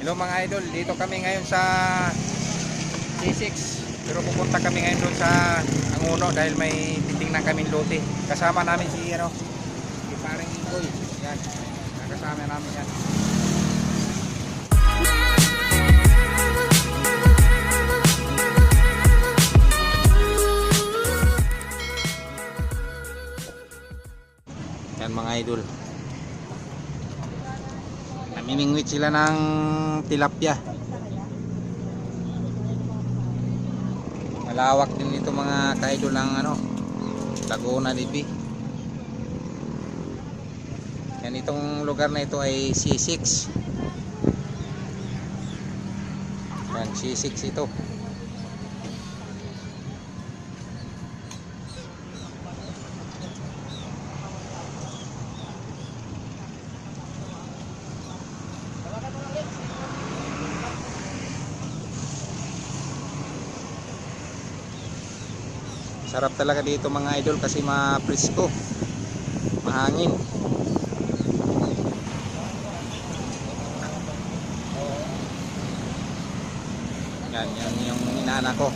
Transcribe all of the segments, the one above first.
Hello mga idol, dito kami ngayon sa C6 pero pupunta kami ngayon doon sa Anguno dahil may titingnan kaming lote. Kasama namin si ano, si Paring Ikoy. Yan. Kasama namin yan. Yan mga idol. Namimingwit sila ng tilapia. Malawak din ito mga kaidol ng ano, Laguna Libi. Yan itong lugar na ito ay C6. Yan C6 ito. Sarap talaga dito mga idol kasi ma-presko. Mahangin. Yan, yan yung inaanak ko.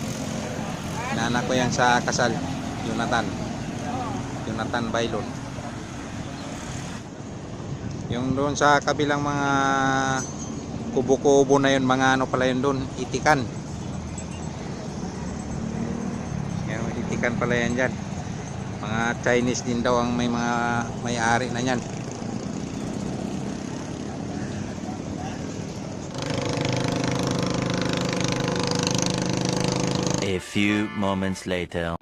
Inaanak ko yan sa kasal. Jonathan. Jonathan Bailon. Yung doon sa kabilang mga kubo-kubo na yun, mga ano pala yun doon, itikan. Itikan pala yan dyan. Mga Chinese din daw ang may mga may-ari na yan. A few moments later.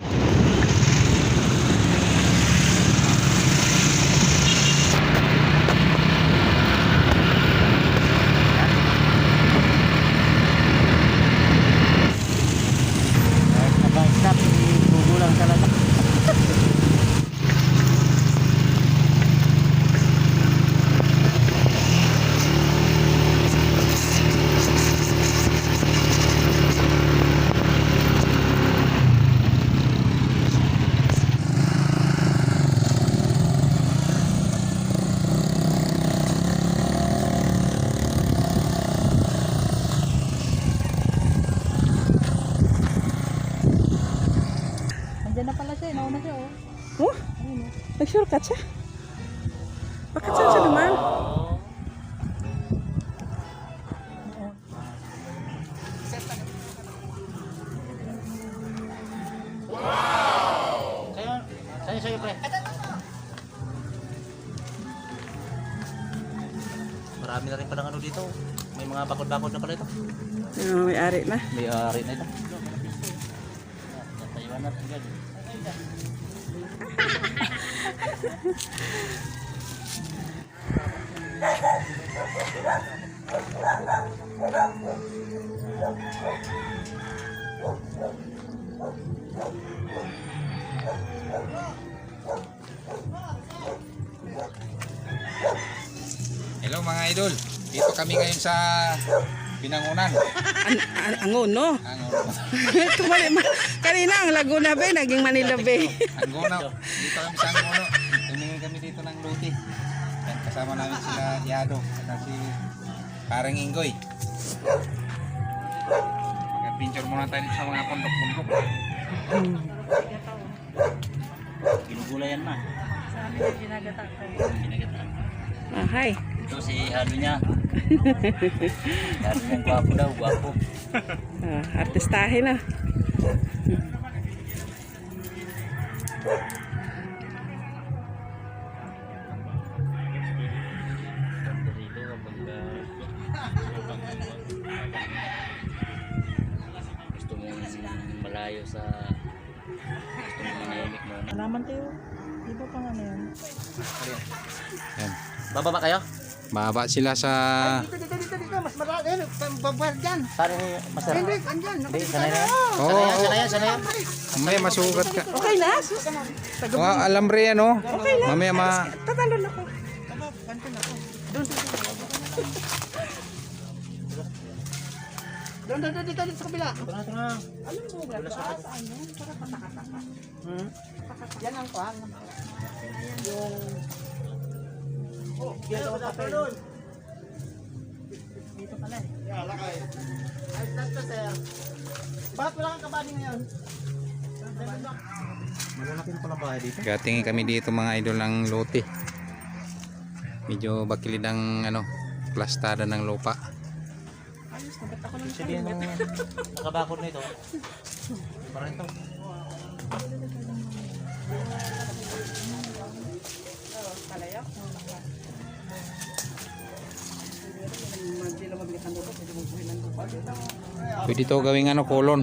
Nabangstap, gugulang talaga. Andiyan na pala siya, eh. nauna siya oh. Oh, nag-shortcut siya. Bakit saan siya naman? Marami na rin palang ano dito. May mga bakod-bakod na pala ito. Yung may-ari na. May ari na ito. Tatayuan natin yan. Hello mga idol. Dito kami ngayon sa Binangunan. An an Angono. Anguno. Kumali ma. Kanina ang Laguna Bay, naging Manila Bay. Anguno. Dito kami sa Anguno. Tumingin kami dito ng luti. Yan, kasama namin sila Yado at si Parang Inggoy. Mag-picture muna tayo sa mga pundok-pundok. Ginugulayan na. Ginagataan. Ah, hi. Ito si Hado niya. Niyang gwapo daw, gwapo. Ah, artistahin na. Ah, gusto mong malayo sa gusto mong manahimik mo. Alaman tayo. Di ba pang ano yan? Yan. Bababa kayo? Baba sila sa... Dito, dito, dito, dito. Mas marami. Ano, babar dyan. Paano masarap? Hindi, andyan. Hindi, sanay na yan. Oo, Sanay yan, sanay yan, sanay yan. May masugat ka. Okay na. Oh, alam rin ano. Okay na. Mamaya ma... Tatalon ako. Doon, doon, doon, dito, dito sa kabila. Ito na, ito na. Hmm? Yan ang kwan. Yung... Oh, yan ang papel. Dito pala eh. Ay, that's the sir. Bakit wala kang kabady ngayon? Gatingin kami dito mga idol ng lote. Medyo bakilid ang ano, plastada ng lupa. Sabihin nung nakabakod nito. Parang ito. Pwede to gawing ano, kolon.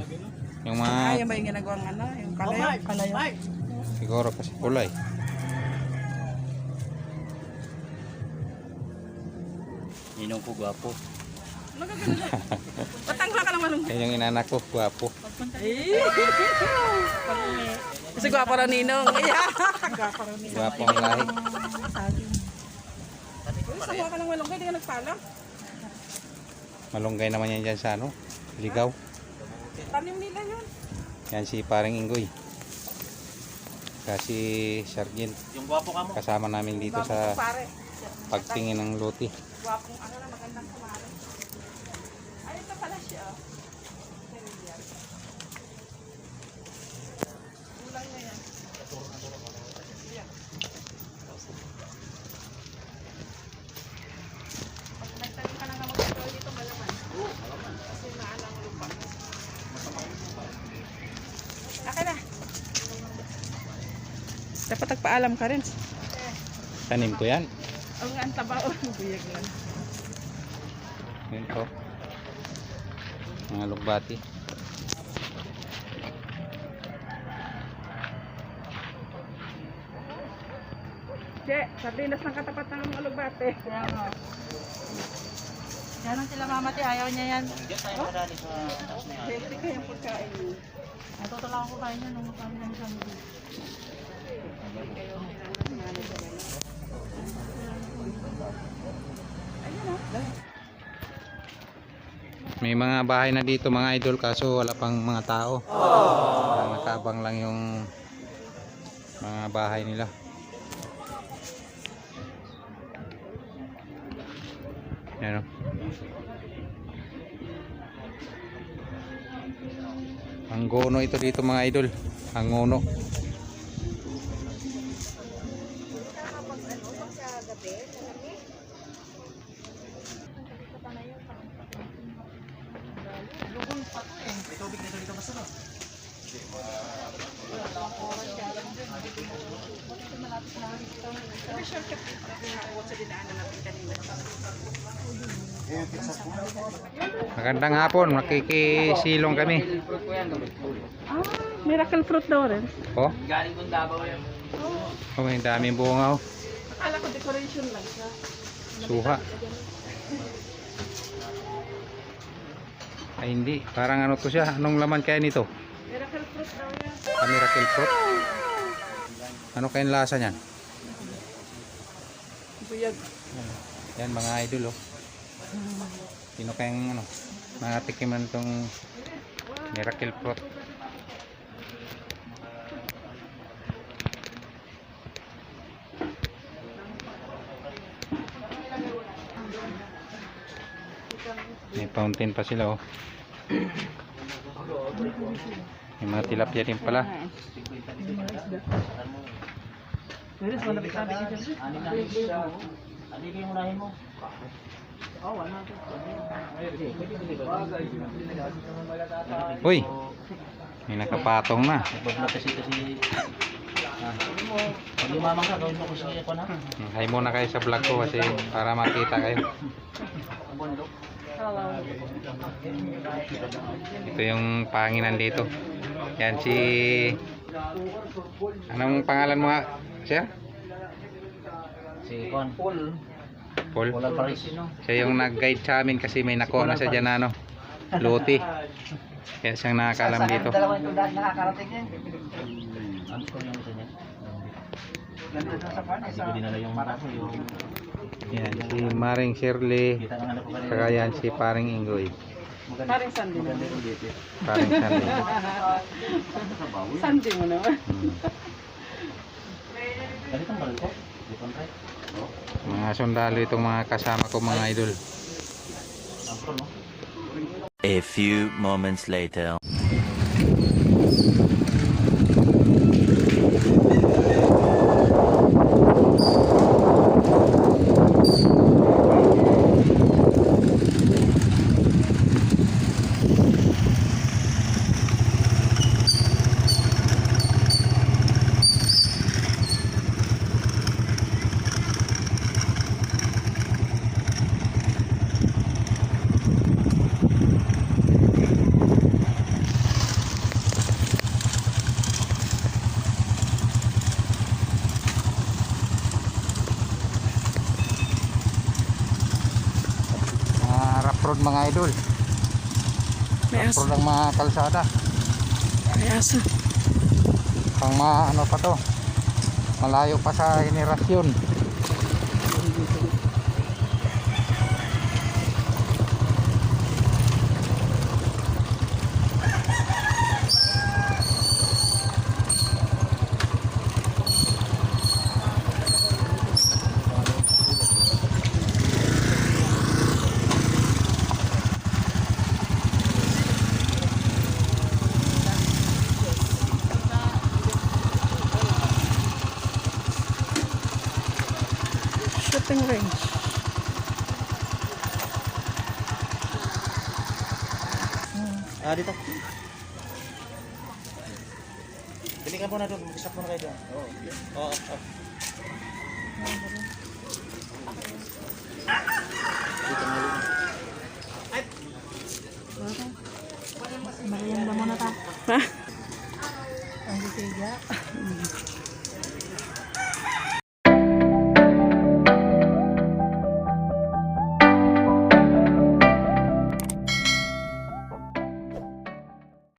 Yung Ay, mga, yan ba yung ginagawang ano? Yung kalayo? Kalayo. siguro kasi kulay. Ninong ko gwapo. Patangla ka naman. Yan yung inanak ko, guwapo. Eh. Kasi gwapo na ninong. Gwapo ang lahi. Uy, sawa ka ng walong kayo, di ka nagpala. Malunggay naman yan dyan sa ano, ligaw. Tanim nila yun. Yan si paring Inggoy. Kasi Sergeant, Yung gwapo ka mo. kasama namin dito sa pagtingin ng lote. Gwapong ano na magandang kumare. Ay, ito pala siya. Kulang na yan. Yan. Pag nagtanim ka na nga mag-control dito, malaman. Kasi maalang lupa. Akin na. Dapat nagpaalam ka rin. Tanim ko yan. Ang ang tabao. Buyag lang. Yun po. Mga lugbati. Che, sardinas ng katapat ng alugbate. Kaya nga. Yan ang sila mamati, ayaw niya yan. Hindi tayo madali sa yan. Healthy kayang pagkain niyo. Natutulungan ko kayo niya nung kami ng isang mga. May mga bahay na dito mga idol kaso wala pang mga tao. Parang Nakabang lang yung mga bahay nila. Yan o. Ang gono ito dito mga idol. Ang ngono. Magandang hapon. Makikisilong kami. Ah, miracle fruit daw rin. Oh, Galing kong Davao yan. oh may daming bunga oh. Akala ko decoration lang siya. Suha. Ay hindi, parang ano to siya. Anong laman kaya nito? Miracle fruit daw yan. Ah, miracle fruit. Ano kayang lasa niyan? Buyag. Yan mga idol oh. Sino kayang ano, mga tikiman tong miracle fruit. May fountain pa sila oh. May mga tilapia din pala. Meron sa nabit sabi ka dyan. Ano na siya? Ano yung unahin mo? Uy, may nakapatong na. Nagbablog kasi kasi... Ah, pag lumamang ka, gawin mo kasi ako na. Hi muna kayo sa vlog ko kasi para makita kayo. Ito yung panginan dito. Yan si... Anong pangalan mo nga? Sir? Si Con. Paul. Paul? Paul Alvarez. Siya yung nag-guide sa amin kasi may nakuha na siya dyan na ano. Luti. Kaya siyang nakakalam dito. Dalawa yung dahil nakakarating yan. Ano ko yung isa niya? Ganito na sa pan. Ko dinala yung mata ko yung... Yan, si Maring Shirley. Saka yan si Paring Ingoy. Paring naman. yung dito. Paring Sandy. Sunday mo naman. Hmm. Ganito ang ko. Di pa tayo. Mga sundalo itong mga kasama ko mga idol. A few moments later. Mga idol. May aso. road ang mga kalsada. May aso. Pang mga ano pa to. Malayo pa sa henerasyon. Shooting range. Ah, dito. Bili ka muna doon. Mag-isap muna kayo doon. Oo. Oo. oo.